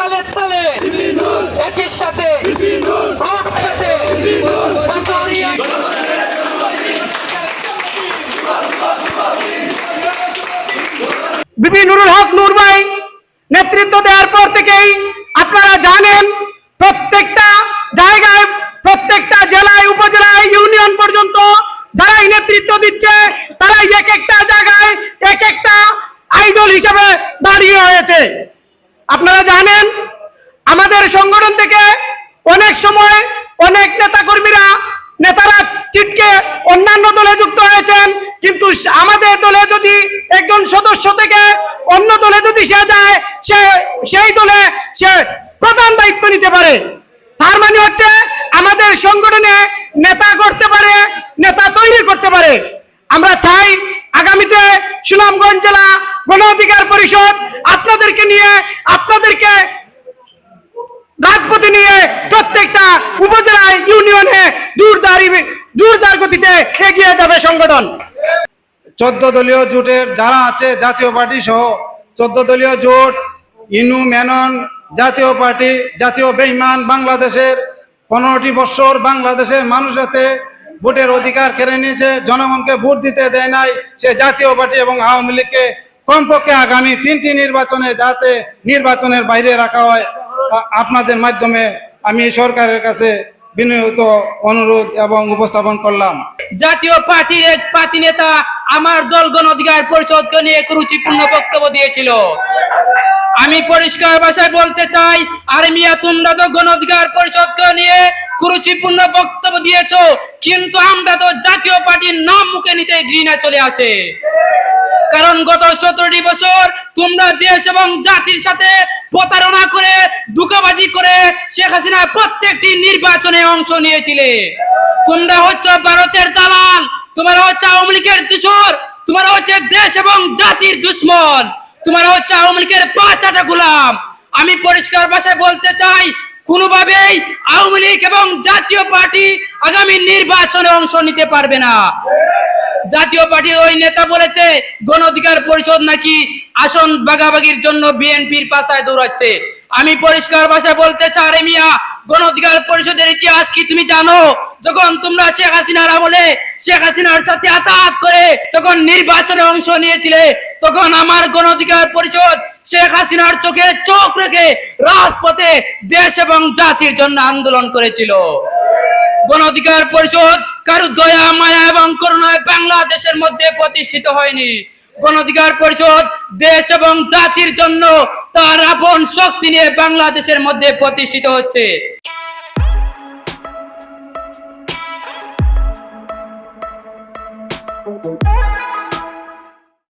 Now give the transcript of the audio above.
তালে তালে। একই সাথে সাথে। বাতারিয়া নুরুল হক নূর আপনারা জানেন, আমাদের সংগঠন থেকে অনেক সময় অনেক নেতা কর্মীরা নেতারা চিটকে অন্যান্য দলে যুক্ত হয়েছেন, কিন্তু আমাদের দলে যদি একজন সদস্য থেকে অন্য দলে যদি সে যায়, সে, সেই দলে সে প্রধান দায়িত্ব নিতে পারে। তার মানে হচ্ছে আমাদের সংগঠনে নেতা করতে পারে, নেতা তৈরি করতে পারে। আমরা চাই সুনামগঞ্জ জেলা গণ অধিকার পরিষদ আপনাদেরকে নিয়ে, আপনাদেরকে রাজপথে নিয়ে প্রত্যেকটা উপজেলায় ইউনিয়নে দূরদারি, দূরদার গতিতে এগিয়ে যাবে সংগঠন। চোদ্দ দলীয় জোটের যারা আছে জাতীয় পার্টি সহ চোদ্দ দলীয় জোট, ইনু মেনন জাতীয় পার্টি, জাতীয় বেইমান বাংলাদেশের পনেরোটি বৎসর বাংলাদেশের মানুষেতে ভোটের অধিকার কেড়ে নিয়েছে, জনগণকে ভোট দিতে দেয় নাই, সে জাতীয় পার্টি এবং আওয়ামী লীগকে কমপক্ষে আগামী তিনটি নির্বাচনে যাতে নির্বাচনের বাইরে রাখা হয় আপনাদের মাধ্যমে আমি সরকারের কাছে বিনিয়োগ অনুরোধ এবং উপস্থাপন করলাম। জাতীয় পার্টির এক পার্টি নেতা আমার দল গণ অধিকার পরিষদকে নিয়ে কুরুচিপূর্ণ বক্তব্য দিয়েছিল। আমি পরিষ্কার ভাষায় বলতে চাই আর মিয়া তোমরা তো গণ অধিকার পরিষদকে নিয়ে কুরুচিপূর্ণ বক্তব্য দিয়েছ, কিন্তু আমরা তো জাতীয় পার্টির নাম মুখে নিতে ঘৃণা চলে আসে। কারণ গত সতেরোটি বছর তোমরা দেশ এবং জাতির সাথে প্রতারণা করে দুঃখবাজি করে শেখ হাসিনা প্রত্যেকটি নির্বাচনে অংশ নিয়েছিলে। তোমরা হচ্ছে ভারতের দালাল, তোমরা হচ্ছে আওয়ামী লীগের দূষর, তোমরা হচ্ছে দেশ এবং জাতির দুশ্মন, তোমরা হচ্ছে আওয়ামী লীগের পাঁচাটা গোলাম। আমি পরিষ্কার ভাষায় বলতে চাই কোনোভাবেই আওয়ামী লীগ এবং জাতীয় পার্টি আগামী নির্বাচনে অংশ নিতে পারবে না। জাতীয় পার্টির ওই নেতা বলেছে, গণ অধিকার পরিষদ নাকি আসন বাগাবাগির জন্য বিএনপির পাশায় দৌড়াচ্ছে। আমি পরিষ্কার ভাষায় বলতে চাই মিয়া, গণ অধিকার পরিষদের ইতিহাস কি তুমি জানো? যখন তোমরা শেখ হাসিনার আমলে, শেখ হাসিনার সাথে আতাত করে যখন নির্বাচনে অংশ নিয়েছিলে, তখন আমার গণ অধিকার পরিষদ শেখ হাসিনার চোখে চোখ রেখে রাজপথে দেশ এবং জাতির জন্য আন্দোলন করেছিল। গণ অধিকার পরিষদ কারও দয়া, মায়া এবং করুণায় বাংলাদেশের মধ্যে প্রতিষ্ঠিত হয়নি। গণ অধিকার পরিষদ দেশ এবং জাতির জন্য তার আপন শক্তি নিয়ে বাংলাদেশের মধ্যে প্রতিষ্ঠিত হচ্ছে। Thank